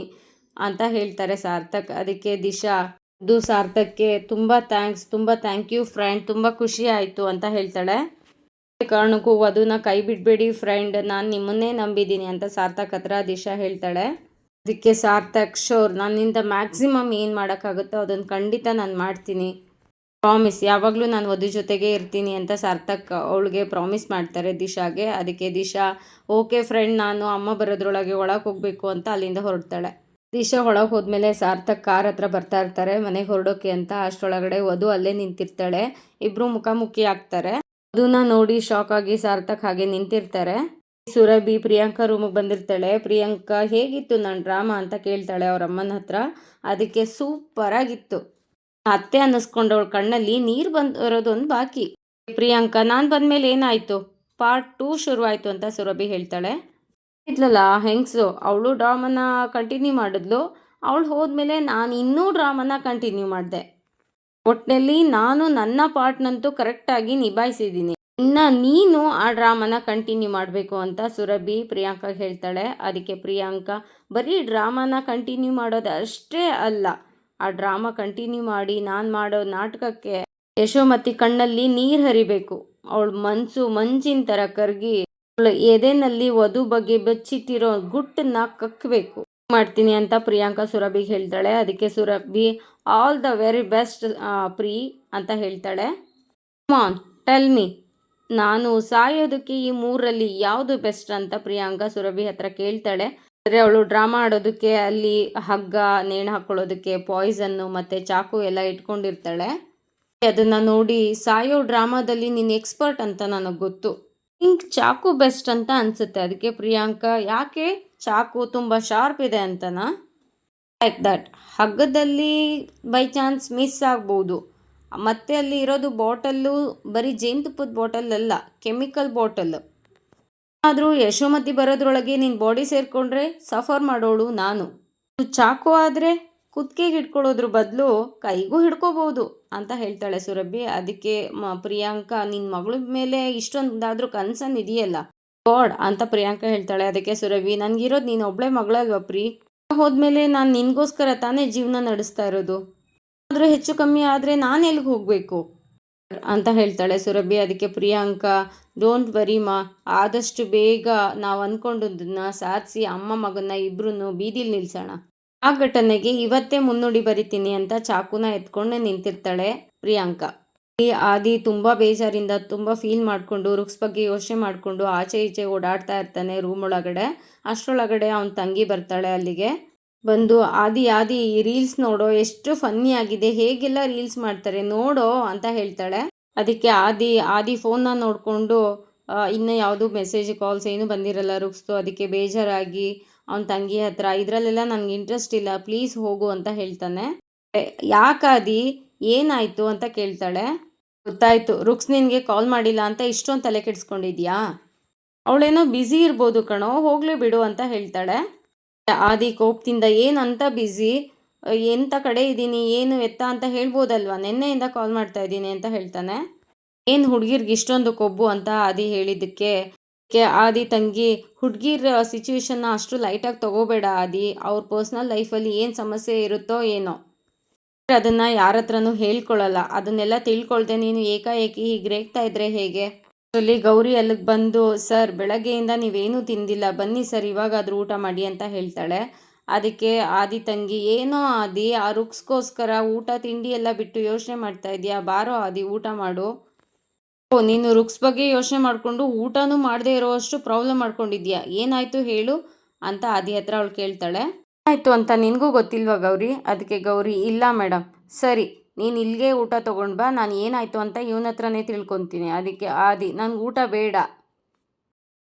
ಅಂತ ಹೇಳ್ತಾರೆ ಸಾರ್ಥಕ್. ಅದಕ್ಕೆ ದಿಶಾ ಇದು ಸಾರ್ಥಕ್ಕೆ ತುಂಬ ಥ್ಯಾಂಕ್ಸ್ ತುಂಬ ಥ್ಯಾಂಕ್ ಯು ಫ್ರೆಂಡ್ ತುಂಬ ಖುಷಿ ಆಯಿತು ಅಂತ ಹೇಳ್ತಾಳೆ. ಕಾರಣಕ್ಕೂ ವಧುನ ಕೈ ಬಿಡಬೇಡಿ ಫ್ರೆಂಡ್ ನಾನು ನಿಮ್ಮನ್ನೇ ನಂಬಿದ್ದೀನಿ ಅಂತ ಸಾರ್ಥಕ್ ಹತ್ರ ದಿಶಾ ಹೇಳ್ತಾಳೆ. ಅದಕ್ಕೆ ಸಾರ್ಥಕ್ ಶೋರ್, ನನ್ನಿಂದ ಮ್ಯಾಕ್ಸಿಮಮ್ ಏನು ಮಾಡೋಕ್ಕಾಗುತ್ತೋ ಅದನ್ನು ಖಂಡಿತ ನಾನು ಮಾಡ್ತೀನಿ. ಪ್ರಾಮಿಸ್ ಯಾವಾಗಲೂ ನಾನು ವಧು ಜೊತೆಗೆ ಇರ್ತೀನಿ ಅಂತ ಸಾರ್ಥಕ್ ಅವಳಿಗೆ ಪ್ರಾಮಿಸ್ ಮಾಡ್ತಾರೆ ದಿಶಾಗೆ. ಅದಕ್ಕೆ ದಿಶಾ, ಓಕೆ ಫ್ರೆಂಡ್ ನಾನು ಅಮ್ಮ ಬರೋದ್ರೊಳಗೆ ಒಳಗೆ ಹೋಗಬೇಕು ಅಂತ ಅಲ್ಲಿಂದ ಹೊರಡ್ತಾಳೆ. ದಿಶಾ ಒಳಗೆ ಹೋದ್ಮೇಲೆ ಸಾರ್ಥಕ್ ಕಾರ್ ಹತ್ರ ಬರ್ತಾ ಇರ್ತಾರೆ, ಮನೆಗೆ ಹೊರಡೋಕೆ ಅಂತ ಅಷ್ಟರೊಳಗಡೆ ವಧು ಅಲ್ಲೇ ನಿಂತಿರ್ತಾಳೆ. ಇಬ್ಬರು ಮುಖಾಮುಖಿ ಆಗ್ತಾರೆ. ವಧುನ ನೋಡಿ ಶಾಕ್ ಆಗಿ ಸಾರ್ಥಕ್ ಹಾಗೆ ನಿಂತಿರ್ತಾರೆ. ಸುರಭಿ ಪ್ರಿಯಾಂಕಾ ರೂಮಿಗೆ ಬಂದಿರ್ತಾಳೆ. ಪ್ರಿಯಾಂಕಾ ಹೇಗಿತ್ತು ನನ್ನ ಡ್ರಾಮಾ ಅಂತ ಕೇಳ್ತಾಳೆ ಅವ್ರ ಅಮ್ಮನ ಹತ್ರ. ಅದಕ್ಕೆ ಸೂಪರ್ ಆಗಿತ್ತು. ಅತ್ತೆ ಅನ್ನಿಸ್ಕೊಂಡವಳ ಕಣ್ಣಲ್ಲಿ ನೀರು ಬಂದಿರೋದೊಂದು ಬಾಕಿ. ಪ್ರಿಯಾಂಕಾ, ನಾನು ಬಂದಮೇಲೆ ಏನಾಯಿತು? ಪಾರ್ಟ್ ಟೂ ಶುರುವಾಯಿತು ಅಂತ ಸುರಭಿ ಹೇಳ್ತಾಳೆ. ಇದ್ಲಲ್ಲ, ಹೆಂಗ್ಸು? ಅವಳು ಡ್ರಾಮನ ಕಂಟಿನ್ಯೂ ಮಾಡಿದ್ಲು. ಅವಳು ಹೋದ್ಮೇಲೆ ನಾನು ಇನ್ನೂ ಡ್ರಾಮನ ಕಂಟಿನ್ಯೂ ಮಾಡಿದೆ. ಒಟ್ಟಿನಲ್ಲಿ ನಾನು ನನ್ನ ಪಾರ್ಟ್ನಂತೂ ಕರೆಕ್ಟಾಗಿ ನಿಭಾಯಿಸಿದ್ದೀನಿ. ಇನ್ನು ನೀನು ಆ ಡ್ರಾಮನ ಕಂಟಿನ್ಯೂ ಮಾಡಬೇಕು ಅಂತ ಸುರಭಿ ಪ್ರಿಯಾಂಕ ಹೇಳ್ತಾಳೆ. ಅದಕ್ಕೆ ಪ್ರಿಯಾಂಕ, ಬರೀ ಡ್ರಾಮನ ಕಂಟಿನ್ಯೂ ಮಾಡೋದು ಅಷ್ಟೇ ಅಲ್ಲ, ಆ ಡ್ರಾಮಾ ಕಂಟಿನ್ಯೂ ಮಾಡಿ ನಾನು ಮಾಡೋ ನಾಟಕಕ್ಕೆ ಯಶೋಮತಿ ಕಣ್ಣಲ್ಲಿ ನೀರು ಹರಿಬೇಕು. ಅವಳ ಮನಸ್ಸು ಮಂಜಿನ ಥರ ಕರಗಿ ಅವಳ ಎದೆನಲ್ಲಿ ವಧು ಬಗ್ಗೆ ಬಚ್ಚಿಟ್ಟಿರೋ ಗುಟ್ಟನ್ನ ಕಕ್ಕಬೇಕು ಮಾಡ್ತೀನಿ ಅಂತ ಪ್ರಿಯಾಂಕ ಸುರಭಿಗೆ ಹೇಳ್ತಾಳೆ. ಅದಕ್ಕೆ Surabhi, all the very best pre ಅಂತ ಹೇಳ್ತಾಳೆ. ಮಾನ್ ಟೆಲ್ ಮಿ ನಾನು ಸಾಯೋದಕ್ಕೆ ಈ ಮೂರಲ್ಲಿ ಯಾವುದು ಬೆಸ್ಟ್ ಅಂತ ಪ್ರಿಯಾಂಕಾ ಸುರಭಿ ಹತ್ರ ಕೇಳ್ತಾಳೆ. ಅಂದರೆ ಅವಳು ಡ್ರಾಮಾ ಆಡೋದಕ್ಕೆ ಅಲ್ಲಿ ಹಗ್ಗ, ನೇಣು ಹಾಕ್ಕೊಳ್ಳೋದಕ್ಕೆ ಪಾಯ್ಸನ್ನು ಮತ್ತು ಚಾಕು ಎಲ್ಲ ಇಟ್ಕೊಂಡಿರ್ತಾಳೆ. ಅದನ್ನು ನೋಡಿ ಸಾಯೋ ಡ್ರಾಮಾದಲ್ಲಿ ನೀನು ಎಕ್ಸ್ಪರ್ಟ್ ಅಂತ ನನಗೆ ಗೊತ್ತು. ನಿಂಗೆ ಚಾಕು ಬೆಸ್ಟ್ ಅಂತ ಅನಿಸುತ್ತೆ. ಅದಕ್ಕೆ ಪ್ರಿಯಾಂಕಾ, ಯಾಕೆ? ಚಾಕು ತುಂಬ ಶಾರ್ಪ್ ಇದೆ ಅಂತನಾ? ಲೈಕ್ ದಟ್ ಹಗ್ಗದಲ್ಲಿ ಬೈ ಚಾನ್ಸ್ ಮಿಸ್ ಆಗ್ಬೋದು. ಮತ್ತೆ ಅಲ್ಲಿ ಇರೋದು ಬಾಟಲ್ಲು, ಬರೀ ಜೇನುತುಪ್ಪದ ಬಾಟಲ್ ಅಲ್ಲ ಕೆಮಿಕಲ್ ಬಾಟಲ್. ಆದರೂ ಯಶೋಮತಿ ಬರೋದ್ರೊಳಗೆ ನಿನ್ನ ಬಾಡಿ ಸೇರಿಕೊಂಡ್ರೆ ಸಫರ್ ಮಾಡೋಳು ನಾನು. ಚಾಕು ಆದರೆ ಕುತ್ತಿಗೆಗೆ ಹಿಡ್ಕೊಳ್ಳೋದ್ರ ಬದಲು ಕೈಗೂ ಹಿಡ್ಕೋಬೋದು ಅಂತ ಹೇಳ್ತಾಳೆ ಸುರಭಿ. ಅದಕ್ಕೆ ಪ್ರಿಯಾಂಕಾ ನಿನ್ನ ಮಗಳ ಮೇಲೆ ಇಷ್ಟೊಂದಾದರೂ ಕನ್ಸನ್ ಇದೆಯಲ್ಲ? ಗಾಡ್ ಅಂತ ಪ್ರಿಯಾಂಕಾ ಹೇಳ್ತಾಳೆ. ಅದಕ್ಕೆ ಸುರಭಿ, ನನಗಿರೋದು ನೀನು ಒಬ್ಬಳೇ ಮಗಳಲ್ವ ಪ್ರಿ? ಹೋದ್ಮೇಲೆ ನಾನು ನಿನಗೋಸ್ಕರ ತಾನೇ ಜೀವನ ನಡೆಸ್ತಾ ಇರೋದು. ಆದರೂ ಹೆಚ್ಚು ಕಮ್ಮಿ ಆದರೆ ನಾನು ಎಲ್ಲಿಗೆ ಹೋಗಬೇಕು? ಅಂತ ಹೇಳ್ತಾಳೆ ಸುರಭಿ. ಅದಕ್ಕೆ ಪ್ರಿಯಾಂಕಾ ಡೋಂಟ್ ವರಿ ಮಾ. ಆದಷ್ಟು ಬೇಗ ನಾವು ಅಂದ್ಕೊಂಡದನ್ನ ಸಾಧಿಸಿ ಅಮ್ಮ ಮಗನ ಇಬ್ಬರನ್ನು ಬೀದಿಲಿ ನಿಲ್ಸೋಣ. ಆ ಘಟನೆಗೆ ಇವತ್ತೇ ಮುನ್ನುಡಿ ಬರಿತೀನಿ ಅಂತ ಚಾಕುನ ಎತ್ಕೊಂಡು ನಿಂತಿರ್ತಾಳೆ ಪ್ರಿಯಾಂಕಾ. ಆದಿ ತುಂಬ ಬೇಜಾರಿಂದ ತುಂಬ ಫೀಲ್ ಮಾಡಿಕೊಂಡು, ರುಕ್ಸ್ ಬಗ್ಗೆ ಯೋಚನೆ ಮಾಡಿಕೊಂಡು ಆಚೆ ಈಚೆ ಓಡಾಡ್ತಾ ಇರ್ತಾನೆ ರೂಮ್ ಒಳಗಡೆ. ಅಷ್ಟರೊಳಗಡೆ ಅವನ ತಂಗಿ ಬರ್ತಾಳೆ ಅಲ್ಲಿಗೆ. ಬಂದು ಆದಿ ಆದಿ ಈ ರೀಲ್ಸ್ ನೋಡೋ ಎಷ್ಟು ಫನ್ನಿ ಆಗಿದೆ, ಹೇಗೆಲ್ಲ ರೀಲ್ಸ್ ಮಾಡ್ತಾರೆ ನೋಡೋ ಅಂತ ಹೇಳ್ತಾಳೆ. ಅದಕ್ಕೆ ಆದಿ ಆದಿ ಫೋನ್ನ ನೋಡಿಕೊಂಡು ಇನ್ನು ಯಾವುದು ಮೆಸೇಜ್ ಕಾಲ್ಸ್ ಏನು ಬಂದಿರಲ್ಲ ರುಕ್ಸ್ತು, ಅದಕ್ಕೆ ಬೇಜಾರಾಗಿ ಅವನ ತಂಗಿ ಹತ್ರ, ಇದರಲ್ಲೆಲ್ಲ ನನಗೆ ಇಂಟ್ರೆಸ್ಟ್ ಇಲ್ಲ ಪ್ಲೀಸ್ ಹೋಗು ಅಂತ ಹೇಳ್ತಾನೆ. ಯಾಕಾದಿ ಏನಾಯಿತು ಅಂತ ಕೇಳ್ತಾಳೆ. ಗೊತ್ತಾಯಿತು, ರುಕ್ಸ್ ನಿನಗೆ ಕಾಲ್ ಮಾಡಿಲ್ಲ ಅಂತ ಇಷ್ಟೊಂದು ತಲೆ ಕೆಡಿಸ್ಕೊಂಡಿದ್ಯಾ? ಅವಳೇನೋ ಬ್ಯುಸಿ ಇರ್ಬೋದು ಕಣೋ, ಹೋಗ್ಲೇ ಬಿಡು ಅಂತ ಹೇಳ್ತಾಳೆ. ಆದಿ ಕೋಪದಿಂದ ಏನಂತ ಬ್ಯುಸಿ ಎಂಥ ಕಡೆ ಇದ್ದೀನಿ? ಏನು ಎತ್ತ ಅಂತ ಹೇಳ್ಬೋದಲ್ವಾ? ನಿನ್ನೆಯಿಂದ ಕಾಲ್ ಮಾಡ್ತಾ ಇದ್ದೀನಿ ಅಂತ ಹೇಳ್ತಾನೆ. ಏನು ಹುಡುಗಿರ್ಗೆ ಇಷ್ಟೊಂದು ಕೊಬ್ಬು? ಅಂತ ಆದಿ ಹೇಳಿದ್ದಕ್ಕೆ ಆದಿ ತಂಗಿ, ಹುಡುಗಿರ ಸಿಚುವೇಶನ್ನ ಅಷ್ಟು ಲೈಟಾಗಿ ತಗೋಬೇಡ ಆದಿ. ಅವ್ರ ಪರ್ಸ್ನಲ್ ಲೈಫಲ್ಲಿ ಏನು ಸಮಸ್ಯೆ ಇರುತ್ತೋ ಏನೋ. ಅದನ್ನು ಯಾರ ಹತ್ರನೂ ಹೇಳ್ಕೊಳ್ಳಲ್ಲ ಅದನ್ನೆಲ್ಲ ತಿಳ್ಕೊಳ್ದೆ ನೀನು ಏಕಾಏಕಿ ಹೀಗೆ ರೇಗ್ತಾ ಇದ್ರೆ ಹೇಗೆ? ಅಲ್ಲಿ ಗೌರಿ ಅಲ್ಲಿಗೆ ಬಂದು, ಸರ್, ಬೆಳಗ್ಗೆಯಿಂದ ನೀವೇನೂ ತಿಂದಿಲ್ಲ, ಬನ್ನಿ ಸರ್, ಇವಾಗಾದರೂ ಊಟ ಮಾಡಿ ಅಂತ ಹೇಳ್ತಾಳೆ. ಅದಕ್ಕೆ ಆದಿ ತಂಗಿ, ಏನೋ ಆದಿ, ಆ ರುಕ್ಸ್ಗೋಸ್ಕರ ಊಟ, ತಿಂಡಿ ಎಲ್ಲ ಬಿಟ್ಟು ಯೋಚನೆ ಮಾಡ್ತಾ ಇದೆಯಾ? ಬಾರೋ ಆದಿ, ಊಟ ಮಾಡು. ಓ, ನೀನು ರುಕ್ಸ್ ಬಗ್ಗೆ ಯೋಚನೆ ಮಾಡಿಕೊಂಡು ಊಟನೂ ಮಾಡದೇ ಇರೋವಷ್ಟು ಪ್ರಾಬ್ಲಮ್ ಮಾಡ್ಕೊಂಡಿದ್ಯಾ? ಏನಾಯಿತು ಹೇಳು ಅಂತ ಆದಿ ಹತ್ರ ಅವಳು ಕೇಳ್ತಾಳೆ. ಆಯಿತು ಅಂತ ನಿನಗೂ ಗೊತ್ತಿಲ್ವಾ ಗೌರಿ? ಅದಕ್ಕೆ ಗೌರಿ, ಇಲ್ಲ ಮೇಡಮ್ ಸರಿ ನೀನು ಇಲ್ಲಿಗೆ ಊಟ ತೊಗೊಂಡು ಬಾ, ನಾನು ಏನಾಯಿತು ಅಂತ ಇವನ ಹತ್ರನೇ ತಿಳ್ಕೊತೀನಿ. ಅದಕ್ಕೆ ಆದಿ ನನಗೆ ಊಟ ಬೇಡ.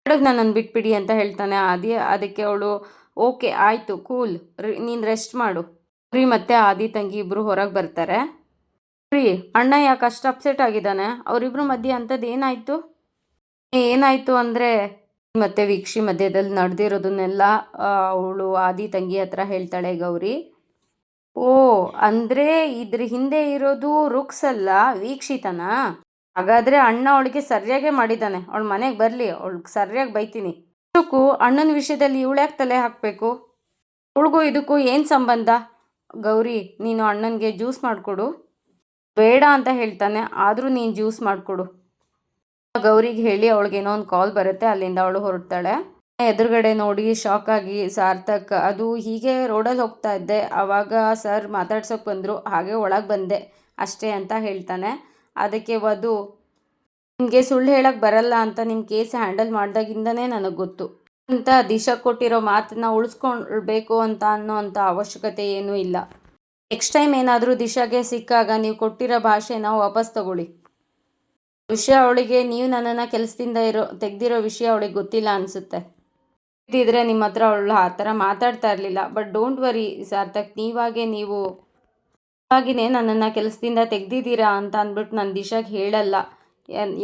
ನಾನು ನನ್ನನ್ನು ಬಿಟ್ಬಿಡಿ ಅಂತ ಹೇಳ್ತಾನೆ ಆದಿ. ಅದಕ್ಕೆ ಅವಳು, ಓಕೆ, ಆಯಿತು, ಕೂಲ್. ನೀನು ರೆಸ್ಟ್ ಮಾಡು. ರೀ ಮತ್ತೆ ಆದಿ ತಂಗಿ ಇಬ್ಬರು ಹೊರಗೆ ಬರ್ತಾರೆ. ರೀ, ಅಣ್ಣ ಯಾಕೆ ಅಷ್ಟು ಅಪ್ಸೆಟ್ ಆಗಿದ್ದಾನೆ? ಅವರಿಬ್ಬರು ಮಧ್ಯೆ ಅಂಥದ್ದು ಏನಾಯಿತು? ಏನಾಯಿತು ಅಂದರೆ ಮತ್ತೆ ವೀಕ್ಷಿ ಮಧ್ಯದಲ್ಲಿ ನಡೆದಿರೋದನ್ನೆಲ್ಲ ಅವಳು ಆದಿ ತಂಗಿ ಹತ್ರ ಹೇಳ್ತಾಳೆ ಗೌರಿ. ಓ, ಅಂದರೆ ಇದ್ರ ಹಿಂದೆ ಇರೋದು ರುಕ್ಸ್ ಅಲ್ಲ ವೀಕ್ಷಿತನ? ಹಾಗಾದರೆ ಅಣ್ಣ ಅವಳಿಗೆ ಸರಿಯಾಗೆ ಮಾಡಿದ್ದಾನೆ ಅವಳ ಮನೆಗೆ ಬರಲಿ ಅವಳಿಗೆ ಸರಿಯಾಗಿ ಬೈತೀನಿ. ಇದಕ್ಕೂ ಅಣ್ಣನ ವಿಷಯದಲ್ಲಿ ಇವಳ್ಯಾಕೆ ತಲೆ ಹಾಕಬೇಕು? ಅವಳಿಗೂ ಇದಕ್ಕೂ ಏನು ಸಂಬಂಧ? ಗೌರಿ, ನೀನು ಅಣ್ಣನಿಗೆ ಜ್ಯೂಸ್ ಮಾಡಿಕೊಡು. ಬೇಡ ಅಂತ ಹೇಳ್ತಾನೆ, ಆದರೂ ನೀನು ಜ್ಯೂಸ್ ಮಾಡಿಕೊಡು. ಗೌರಿಗೆ ಹೇಳಿ, ಅವಳಿಗೆ ಏನೋ ಒಂದು ಕಾಲ್ ಬರುತ್ತೆ, ಅಲ್ಲಿಂದ ಅವಳು ಹೊರಡ್ತಾಳೆ. ಎದುರುಗಡೆ ನೋಡಿ ಶಾಕ್ ಆಗಿ ಸಾರ್ಥಕ್. ಅದು ಹೀಗೆ ರೋಡಲ್ಲಿ ಹೋಗ್ತಾ ಇದ್ದೆ. ಆವಾಗ ಸರ್ ಮಾತಾಡ್ಸೋಕೆ ಬಂದರು. ಹಾಗೆ ಒಳಗೆ ಬಂದೆ. ಅಷ್ಟೇ ಅಂತ ಹೇಳ್ತಾನೆ. ಅದಕ್ಕೆ ವಧು, ನಿಮಗೆ ಸುಳ್ಳು ಹೇಳಕ್ಕೆ ಬರಲ್ಲ ಅಂತ ನಿಮ್ಮ ಕೇಸ್ ಹ್ಯಾಂಡಲ್ ಮಾಡಿದಾಗಿಂದನೇ ನನಗೆ ಗೊತ್ತು. ಅಂತ ದಿಶಾ ಕೊಟ್ಟಿರೋ ಮಾತನ್ನ ಉಳಿಸ್ಕೊಳ್ಬೇಕು ಅಂತ ಅನ್ನೋ ಅಂಥ ಅವಶ್ಯಕತೆ ಏನೂ ಇಲ್ಲ. ನೆಕ್ಸ್ಟ್ ಟೈಮ್ ಏನಾದರೂ ದಿಶಾಗೆ ಸಿಕ್ಕಾಗ ನೀವು ಕೊಟ್ಟಿರೋ ಭಾಷೆನ ವಾಪಸ್ ತಗೊಳ್ಳಿ. ವಿಷಯ ಅವಳಿಗೆ, ನೀವು ನನ್ನನ್ನು ಕೆಲಸದಿಂದ ಇರೋ, ತೆಗೆದಿರೋ ವಿಷಯ ಅವಳಿಗೆ ಗೊತ್ತಿಲ್ಲ ಅನಿಸುತ್ತೆ. ಇದ್ದಿದ್ರೆ ನಿಮ್ಮ ಹತ್ರ ಅವಳು ಆ ಥರ ಮಾತಾಡ್ತಾ ಇರಲಿಲ್ಲ. ಬಟ್ ಡೋಂಟ್ ವರಿ ಸಾರ್ಥಕ್, ನೀವಾಗೆ ನೀವು ಇವಾಗಿನೇ ನನ್ನನ್ನು ಕೆಲಸದಿಂದ ತೆಗ್ದಿದ್ದೀರಾ ಅಂತ ಅಂದ್ಬಿಟ್ಟು ನಾನು ದಿಶಾಗೆ ಹೇಳಲ್ಲ.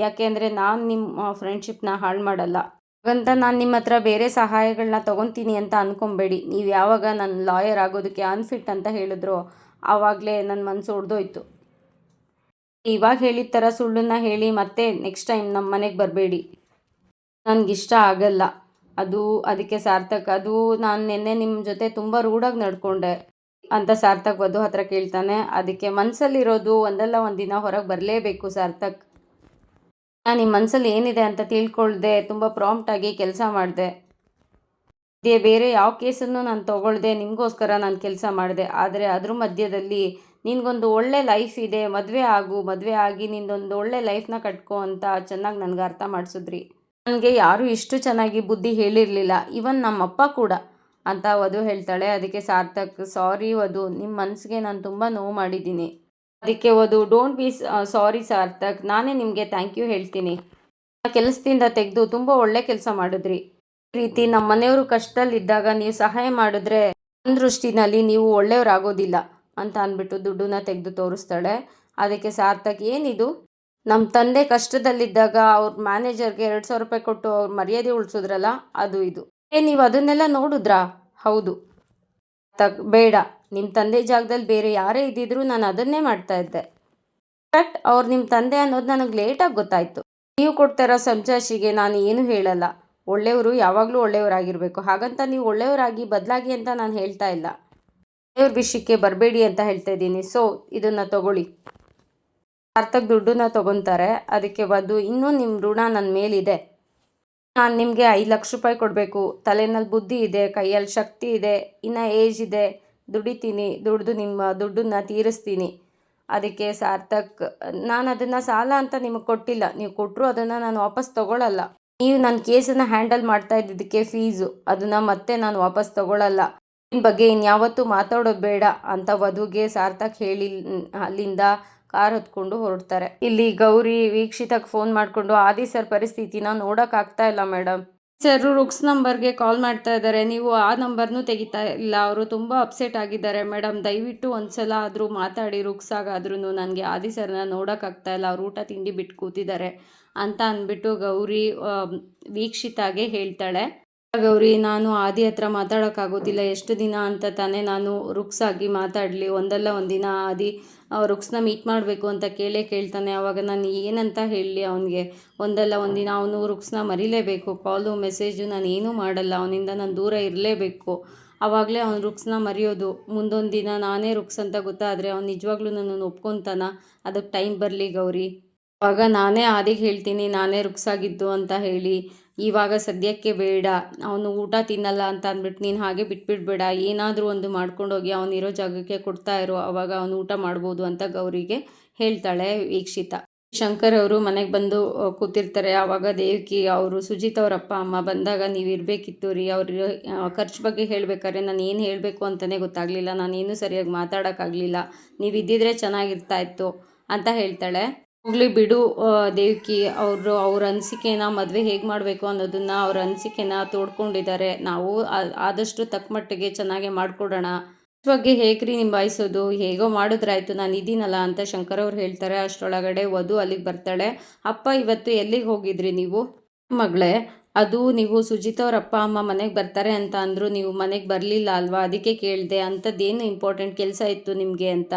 ಯಾಕೆ ಅಂದರೆ ನಾನು ನಿಮ್ಮ ಫ್ರೆಂಡ್ಶಿಪ್ನ ಹಾಳು ಮಾಡಲ್ಲ. ಹಾಗಂತ ನಾನು ನಿಮ್ಮ ಹತ್ರ ಬೇರೆ ಸಹಾಯಗಳನ್ನ ತೊಗೊತೀನಿ ಅಂತ ಅಂದ್ಕೊಬೇಡಿ ನೀವು ಯಾವಾಗ ನನ್ನ ಲಾಯರ್ ಆಗೋದಕ್ಕೆ ಅನ್ಫಿಟ್ ಅಂತ ಹೇಳಿದ್ರು ಆವಾಗಲೇ ನನ್ನ ಮನಸ್ಸು ಒಡೆದೋಯ್ತು. ಇವಾಗ ಹೇಳಿದ ಥರ ಸುಳ್ಳನ್ನ ಹೇಳಿ ಮತ್ತೆ ನೆಕ್ಸ್ಟ್ ಟೈಮ್ ನಮ್ಮ ಮನೆಗೆ ಬರಬೇಡಿ. ನನಗಿಷ್ಟ ಆಗಲ್ಲ. ಅದು ಅದಕ್ಕೆ ಸಾರ್ಥಕ್, ಅದು ನಾನು ನಿನ್ನೆ ನಿಮ್ಮ ಜೊತೆ ತುಂಬ ರೂಢಾಗಿ ನಡ್ಕೊಂಡೆ ಅಂತ ಸಾರ್ಥಕ್ ವಧು ಹತ್ರ ಕೇಳ್ತಾನೆ. ಅದಕ್ಕೆ ಮನಸ್ಸಲ್ಲಿರೋದು ಒಂದಲ್ಲ ಒಂದು ದಿನ ಹೊರಗೆ ಬರಲೇಬೇಕು ಸಾರ್ಥಕ್. ನಾನು ನಿಮ್ಮ ಮನಸ್ಸಲ್ಲಿ ಏನಿದೆ ಅಂತ ತಿಳ್ಕೊಳ್ದೆ, ತುಂಬ ಪ್ರಾಂಪ್ಟಾಗಿ ಕೆಲಸ ಮಾಡಿದೆ. ಇದೇ ಬೇರೆ ಯಾವ ಕೇಸನ್ನು ನಾನು ತೊಗೊಳ್ದೆ, ನಿಮಗೋಸ್ಕರ ನಾನು ಕೆಲಸ ಮಾಡಿದೆ. ಆದರೆ ಅದ್ರ ಮಧ್ಯದಲ್ಲಿ ನಿನಗೊಂದು ಒಳ್ಳೆ ಲೈಫ್ ಇದೆ, ಮದುವೆ ಆಗು, ಮದುವೆ ಆಗಿ ನಿಂದೊಂದು ಒಳ್ಳೆ ಲೈಫ್ನ ಕಟ್ಕೋ ಅಂತ ಚೆನ್ನಾಗಿ ನನಗೆ ಅರ್ಥ ಮಾಡಿಸಿದ್ರಿ. ನನಗೆ ಯಾರೂ ಇಷ್ಟು ಚೆನ್ನಾಗಿ ಬುದ್ಧಿ ಹೇಳಿರಲಿಲ್ಲ. ಇವನ್ ನಮ್ಮಪ್ಪ ಕೂಡ ಅಂತ ವಧು ಹೇಳ್ತಾಳೆ, ಅದಕ್ಕೆ ಸಾರ್ಥಕ್ ಸಾರಿ ವಧು ನಿಮ್ಮ ಮನಸ್ಸಿಗೆ ನಾನು ತುಂಬ ನೋವು ಮಾಡಿದ್ದೀನಿ. ಅದಕ್ಕೆ ವಧು ಡೋಂಟ್ ಬಿ ಸಾರಿ ಸಾರ್ಥಕ್, ನಾನೇ ನಿಮಗೆ ಥ್ಯಾಂಕ್ ಯು ಹೇಳ್ತೀನಿ. ಕೆಲಸದಿಂದ ತೆಗೆದು ತುಂಬ ಒಳ್ಳೆ ಕೆಲಸ ಮಾಡಿದ್ರಿ. ರೀತಿ ನಮ್ಮ ಮನೆಯವರು ಕಷ್ಟದಲ್ಲಿದ್ದಾಗ ನೀವು ಸಹಾಯ ಮಾಡಿದ್ರೆ ನನ್ನ ದೃಷ್ಟಿನಲ್ಲಿ ನೀವು ಒಳ್ಳೆಯವರಾಗೋದಿಲ್ಲ ಅಂತ ಅಂದ್ಬಿಟ್ಟು ದುಡ್ಡನ್ನ ತೆಗೆದು ತೋರಿಸ್ತಾಳೆ. ಅದಕ್ಕೆ ಸಾರ್ಥಕ್, ಏನಿದು? ನಮ್ಮ ತಂದೆ ಕಷ್ಟದಲ್ಲಿದ್ದಾಗ ಅವ್ರ ಮ್ಯಾನೇಜರ್ಗೆ ಎರಡು ಸಾವಿರ ರೂಪಾಯಿ ಕೊಟ್ಟು ಅವ್ರ ಮರ್ಯಾದೆ ಉಳಿಸಿದ್ರಲ್ಲ, ಅದು ಇದು. ಏ, ನೀವು ಅದನ್ನೆಲ್ಲ ನೋಡಿದ್ರಾ? ಹೌದು. ತಗ್ ಬೇಡ. ನಿಮ್ಮ ತಂದೆ ಜಾಗದಲ್ಲಿ ಬೇರೆ ಯಾರೇ ಇದ್ದಿದ್ರು ನಾನು ಅದನ್ನೇ ಮಾಡ್ತಾ ಇದ್ದೆ. ಬಟ್ ಅವ್ರು ನಿಮ್ಮ ತಂದೆ ಅನ್ನೋದು ನನಗೆ ಲೇಟಾಗಿ ಗೊತ್ತಾಯಿತು. ನೀವು ಕೊಡ್ತಾರೋ ಸಂಜಾಶಿಗೆ ನಾನು ಏನು ಹೇಳಲ್ಲ. ಒಳ್ಳೆಯವರು ಯಾವಾಗಲೂ ಒಳ್ಳೆಯವರಾಗಿರಬೇಕು. ಹಾಗಂತ ನೀವು ಒಳ್ಳೆಯವರಾಗಿ ಬದಲಾಗಿ ಅಂತ ನಾನು ಹೇಳ್ತಾ ಇಲ್ಲ. ಒಳ್ಳೆಯವ್ರ ವಿಷಯಕ್ಕೆ ಬರಬೇಡಿ ಅಂತ ಹೇಳ್ತಾ ಇದ್ದೀನಿ. ಸೊ ಇದನ್ನು ತಗೊಳ್ಳಿ. ಸಾರ್ಥಕ್ ದುಡ್ಡನ್ನ ತಗೊತಾರೆ. ಅದಕ್ಕೆ ವಧು, ಇನ್ನೂ ನಿಮ್ಮ ಋಣ ನನ್ನ ಮೇಲಿದೆ. ನಾನು ನಿಮಗೆ ಐದು ಲಕ್ಷ ರೂಪಾಯಿ ಕೊಡಬೇಕು. ತಲೆನಲ್ಲಿ ಬುದ್ಧಿ ಇದೆ ಕೈಯಲ್ಲಿ ಶಕ್ತಿ ಇದೆ, ಇನ್ನು ಏಜ್ ಇದೆ. ದುಡಿತೀನಿ, ದುಡ್ದು ನಿಮ್ಮ ದುಡ್ಡನ್ನ ತೀರಿಸ್ತೀನಿ. ಅದಕ್ಕೆ ಸಾರ್ಥಕ್, ನಾನು ಅದನ್ನು ಸಾಲ ಅಂತ ನಿಮಗೆ ಕೊಟ್ಟಿಲ್ಲ. ನೀವು ಕೊಟ್ಟರು ಅದನ್ನು ನಾನು ವಾಪಸ್ ತೊಗೊಳ್ಳಲ್ಲ ನೀವು ನನ್ನ ಕೇಸನ್ನು ಹ್ಯಾಂಡಲ್ ಮಾಡ್ತಾ ಇದ್ದಿದ್ದಕ್ಕೆ ಫೀಸು. ಅದನ್ನು ಮತ್ತೆ ನಾನು ವಾಪಸ್ ತೊಗೊಳ್ಳಲ್ಲ ನಿಮ್ಮ ಬಗ್ಗೆ ಇನ್ಯಾವತ್ತೂ ಮಾತಾಡೋದು ಬೇಡ ಅಂತ ವಧುಗೆ ಸಾರ್ಥಕ್ ಹೇಳಿ ಅಲ್ಲಿಂದ ಕಾರ್ ಹತ್ಕೊಂಡು ಹೊರಡ್ತಾರೆ. ಇಲ್ಲಿ ಗೌರಿ ವೀಕ್ಷಿತಕ್ಕೆ ಫೋನ್ ಮಾಡಿಕೊಂಡು, ಆದಿ ಸರ್ ಪರಿಸ್ಥಿತಿನ ನೋಡೋಕ್ಕಾಗ್ತಾ ಇಲ್ಲ ಮೇಡಮ್ ಸರ್ ರುಕ್ಸ್ ನಂಬರ್ಗೆ ಕಾಲ್ ಮಾಡ್ತಾ ಇದ್ದಾರೆ. ನೀವು ಆ ನಂಬರ್ನೂ ತೆಗಿತಾ ಇಲ್ಲ. ಅವರು ತುಂಬ ಅಪ್ಸೆಟ್ ಆಗಿದ್ದಾರೆ. ಮೇಡಮ್ ದಯವಿಟ್ಟು ಒಂದ್ಸಲ ಆದರೂ ಮಾತಾಡಿ ರುಕ್ಸ್ ಆಗಾದ್ರೂ ನನಗೆ ಆದಿ ಸರ್ನ ನೋಡೋಕ್ಕಾಗ್ತಾ ಇಲ್ಲ. ಅವ್ರು ಊಟ ತಿಂಡಿ ಬಿಟ್ಟು ಕೂತಿದ್ದಾರೆ ಅಂತ ಅಂದ್ಬಿಟ್ಟು ಗೌರಿ ವೀಕ್ಷಿತಾಗೆ ಹೇಳ್ತಾಳೆ. ಗೌರಿ, ನಾನು ಆದಿ ಹತ್ರ ಮಾತಾಡೋಕ್ಕಾಗೋದಿಲ್ಲ ಎಷ್ಟು ದಿನ ಅಂತ ತಾನೇ ನಾನು ರುಕ್ಸಾಗಿ ಮಾತಾಡಲಿ. ಒಂದಲ್ಲ ಒಂದಿನ ಆದಿ ರುಕ್ಸ್ನ ಮೀಟ್ ಮಾಡಬೇಕು ಅಂತ ಕೇಳೇ ಕೇಳ್ತಾನೆ. ಆವಾಗ ನಾನು ಏನಂತ ಹೇಳಲಿ ಅವನಿಗೆ, ಒಂದಲ್ಲ ಒಂದಿನ ಅವನು ರುಕ್ಸ್ನ ಮರಿಲೇಬೇಕು. ಕಾಲು ಮೆಸೇಜು ನಾನು ಏನೂ ಮಾಡಲ್ಲ. ಅವನಿಂದ ನಾನು ದೂರ ಇರಲೇಬೇಕು. ಆವಾಗಲೇ ಅವ್ನು ರುಕ್ಸ್ನ ಮರೆಯೋದು. ಮುಂದೊಂದು ದಿನ ನಾನೇ ರುಕ್ಸ್ ಅಂತ ಗೊತ್ತಾದರೆ ಅವ್ನು ನಿಜವಾಗ್ಲೂ ನನ್ನನ್ನು ಒಪ್ಕೊತಾನ? ಅದಕ್ಕೆ ಟೈಮ್ ಬರಲಿ ಗೌರಿ. ಆವಾಗ ನಾನೇ ಆದಿಗೆ ಹೇಳ್ತೀನಿ, ನಾನೇ ರುಕ್ಸಾಗಿದ್ದು ಅಂತ ಹೇಳಿ. ಇವಾಗ ಸದ್ಯಕ್ಕೆ ಬೇಡ, ಅವನು ಊಟ ತಿನ್ನಲ್ಲ ಅಂತ ಅಂದ್ಬಿಟ್ಟು ನೀನು ಹಾಗೆ ಬಿಟ್ಬಿಡ್ಬೇಡ, ಏನಾದರೂ ಒಂದು ಮಾಡ್ಕೊಂಡೋಗಿ ಅವನಿರೋ ಜಾಗಕ್ಕೆ ಕೊಡ್ತಾ ಇರೋ, ಅವಾಗ ಅವನು ಊಟ ಮಾಡ್ಬೋದು ಅಂತ ಗೌರಿಗೆ ಹೇಳ್ತಾಳೆ ವೀಕ್ಷಿತ. ಶಂಕರ್ ಅವರು ಮನೆಗೆ ಬಂದು ಕೂತಿರ್ತಾರೆ ಆವಾಗ ದೇವಕಿ, ಅವರು ಸುಜಿತ್ ಅವ್ರ ಅಪ್ಪ, ಅಮ್ಮ ಬಂದಾಗ ನೀವು ಇರಬೇಕಿತ್ತು ರೀ, ಅವ್ರ ಖರ್ಚು ಬಗ್ಗೆ ಹೇಳಬೇಕಾದ್ರೆ ನಾನು ಏನು ಹೇಳಬೇಕು ಅಂತಲೇ ಗೊತ್ತಾಗಲಿಲ್ಲ ನಾನೇನು ಸರಿಯಾಗಿ ಮಾತಾಡೋಕ್ಕಾಗಲಿಲ್ಲ, ನೀವು ಇದ್ದಿದ್ರೆ ಚೆನ್ನಾಗಿರ್ತಾ ಇತ್ತು ಅಂತ ಹೇಳ್ತಾಳೆ. ಹೋಗ್ಲಿ ಬಿಡು ದೇವಕಿ, ಅವರು, ಅವ್ರ ಅನಿಸಿಕೆನ ಮದುವೆ ಹೇಗೆ ಮಾಡಬೇಕು ಅನ್ನೋದನ್ನು ಅವ್ರ ಅನಿಸಿಕೆನ ತೋಡ್ಕೊಂಡಿದ್ದಾರೆ. ನಾವು ಆದಷ್ಟು ತಕ್ಕ ಮಟ್ಟಿಗೆ ಚೆನ್ನಾಗೇ ಮಾಡಿಕೊಡೋಣ. ಬಗ್ಗೆ ಹೇಗ್ರಿ ನಿಭಾಯಿಸೋದು ಹೇಗೋ ಮಾಡಿದ್ರಾಯ್ತು, ನಾನು ಇದೀನಲ್ಲ ಅಂತ ಶಂಕರ್ ಅವ್ರು ಹೇಳ್ತಾರೆ. ಅಷ್ಟರೊಳಗಡೆ ವಧು ಅಲ್ಲಿಗೆ ಬರ್ತಾಳೆ. ಅಪ್ಪ ಇವತ್ತು ಎಲ್ಲಿಗೆ ಹೋಗಿದ್ರಿ ನೀವು? ಮಗಳೇ, ಅದು ನೀವು ಸುಜಿತ್ ಅವ್ರ ಅಪ್ಪ, ಅಮ್ಮ ಮನೆಗೆ ಬರ್ತಾರೆ ಅಂತ ಅಂದರು, ನೀವು ಮನೆಗೆ ಬರಲಿಲ್ಲ ಅಲ್ವಾ? ಅದಕ್ಕೆ ಕೇಳಿದೆ, ಅಂಥದ್ದೇನು ಇಂಪಾರ್ಟೆಂಟ್ ಕೆಲಸ ಇತ್ತು ನಿಮಗೆ ಅಂತ?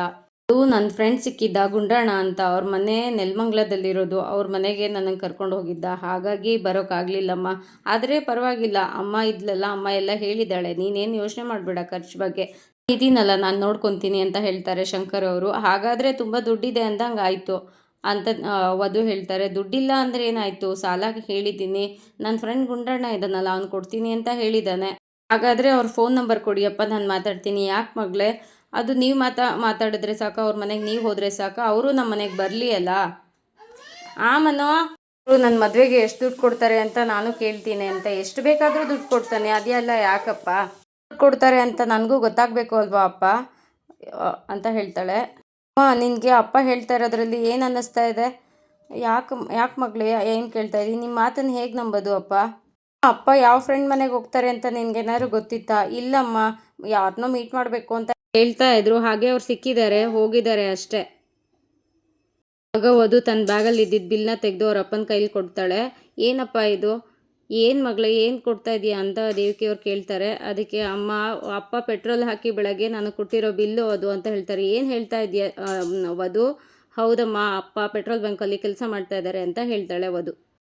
ಅದು ನನ್ನ ಫ್ರೆಂಡ್ ಸಿಕ್ಕಿದ್ದ ಗುಂಡಣ್ಣ ಅಂತ ಅವ್ರ ಮನೆ ನೆಲಮಂಗ್ಲದಲ್ಲಿರೋದು. ಅವ್ರ ಮನೆಗೆ ನನಗೆ ಕರ್ಕೊಂಡು ಹೋಗಿದ್ದ. ಹಾಗಾಗಿ ಬರೋಕ್ಕಾಗಲಿಲ್ಲಮ್ಮ ಆದರೆ ಪರವಾಗಿಲ್ಲ. ಅಮ್ಮ ಇದ್ಲಲ್ಲ, ಅಮ್ಮ ಎಲ್ಲ ಹೇಳಿದ್ದಾಳೆ. ನೀನೇನು ಯೋಚನೆ ಮಾಡಬೇಡ ಖರ್ಚು ಬಗ್ಗೆ. ಇದೀನಲ್ಲ ನಾನು ನೋಡ್ಕೊತೀನಿ ಅಂತ ಹೇಳ್ತಾರೆ ಶಂಕರ್ ಅವರು. ಹಾಗಾದರೆ ತುಂಬ ದುಡ್ಡಿದೆ ಅಂದಂಗೆ ಆಯಿತು ಅಂತ ವಧು ಹೇಳ್ತಾರೆ. ದುಡ್ಡಿಲ್ಲ ಅಂದರೆ ಏನಾಯಿತು? ಸಾಲ ಹೇಳಿದ್ದೀನಿ. ನನ್ನ ಫ್ರೆಂಡ್ ಗುಂಡಣ್ಣ ಇದ್ದಾನಲ್ಲ ಅವ್ನು ಕೊಡ್ತೀನಿ ಅಂತ ಹೇಳಿದ್ದಾನೆ ಹಾಗಾದರೆ ಅವ್ರ ಫೋನ್ ನಂಬರ್ ಕೊಡಿಯಪ್ಪ ನಾನು ಮಾತಾಡ್ತೀನಿ. ಯಾಕೆ ಮಗಳೇ? ಅದು ನೀವು ಮಾತಾ, ಮಾತಾಡಿದ್ರೆ ಸಾಕು, ಅವ್ರ ಮನೆಗೆ ನೀವು ಹೋದರೆ ಸಾಕು, ಅವರು ನಮ್ಮ ಮನೆಗೆ ಬರಲಿ ಅಲ್ಲ? ಆ ಮನೋ? ಅವರು ನನ್ನ ಮದುವೆಗೆ ಎಷ್ಟು ದುಡ್ಡು ಕೊಡ್ತಾರೆ ಅಂತ ನಾನು ಕೇಳ್ತೀನಿ ಅಂತ ಎಷ್ಟು ಬೇಕಾದರೂ ದುಡ್ಡು ಕೊಡ್ತಾನೆ ಅದೆಲ್ಲ ಯಾಕಪ್ಪ? ದುಡ್ಡು ಕೊಡ್ತಾರೆ ಅಂತ ನನಗೂ ಗೊತ್ತಾಗಬೇಕು ಅಲ್ವಾ ಅಪ್ಪ? ಅಂತ ಹೇಳ್ತಾಳೆ. ಅಮ್ಮ, ನಿನಗೆ ಅಪ್ಪ ಹೇಳ್ತಾ ಇರೋದ್ರಲ್ಲಿ ಏನು ಅನ್ನಿಸ್ತಾ ಇದೆ? ಯಾಕೆ ಯಾಕೆ ಮಗಳೇ, ಏನು ಕೇಳ್ತಾ ಇದ್ದೀನಿ ನಿಮ್ಮ ಮಾತನ್ನು ಹೇಗೆ ನಂಬೋದು ಅಪ್ಪ? ಅಪ್ಪ ಯಾವ ಫ್ರೆಂಡ್ ಮನೆಗೆ ಹೋಗ್ತಾರೆ ಅಂತ ನಿನ್ಗೇನಾದ್ರು ಗೊತ್ತಿತ್ತಾ? ಇಲ್ಲಮ್ಮ ಯಾರನ್ನೋ ಮೀಟ್ ಮಾಡಬೇಕು ಅಂತ ಹೇಳ್ತಾ ಇದ್ರು. ಹಾಗೆ ಅವ್ರು ಸಿಕ್ಕಿದ್ದಾರೆ, ಹೋಗಿದ್ದಾರೆ ಅಷ್ಟೇ. ಆಗ ವಧು ತನ್ನ ಬ್ಯಾಗಲ್ಲಿ ಇದ್ದಿದ್ದ ಬಿಲ್ನ ತೆಗೆದು ಅವ್ರ ಅಪ್ಪನ ಕೈಲಿ ಕೊಡ್ತಾಳೆ. ಏನಪ್ಪ ಇದು? ಏನು ಮಗಳೇ, ಏನು ಕೊಡ್ತಾ ಇದೀಯ ಅಂತ ದೇವಿಕೆಯವ್ರು ಕೇಳ್ತಾರೆ. ಅದಕ್ಕೆ, ಅಮ್ಮ, ಅಪ್ಪ ಪೆಟ್ರೋಲ್ ಹಾಕಿ ಬೆಳಗ್ಗೆ ನಾನು ಕೊಟ್ಟಿರೋ ಬಿಲ್ಲು ಅದು ಅಂತ ಹೇಳ್ತಾರೆ. ಏನು ಹೇಳ್ತಾ ಇದೆಯಾ ವಧು? ಹೌದಮ್ಮ, ಅಪ್ಪ ಪೆಟ್ರೋಲ್ ಬಂಕಲ್ಲಿ ಕೆಲಸ ಮಾಡ್ತಾ ಇದ್ದಾರೆ ಅಂತ ಹೇಳ್ತಾಳೆ ವಧು.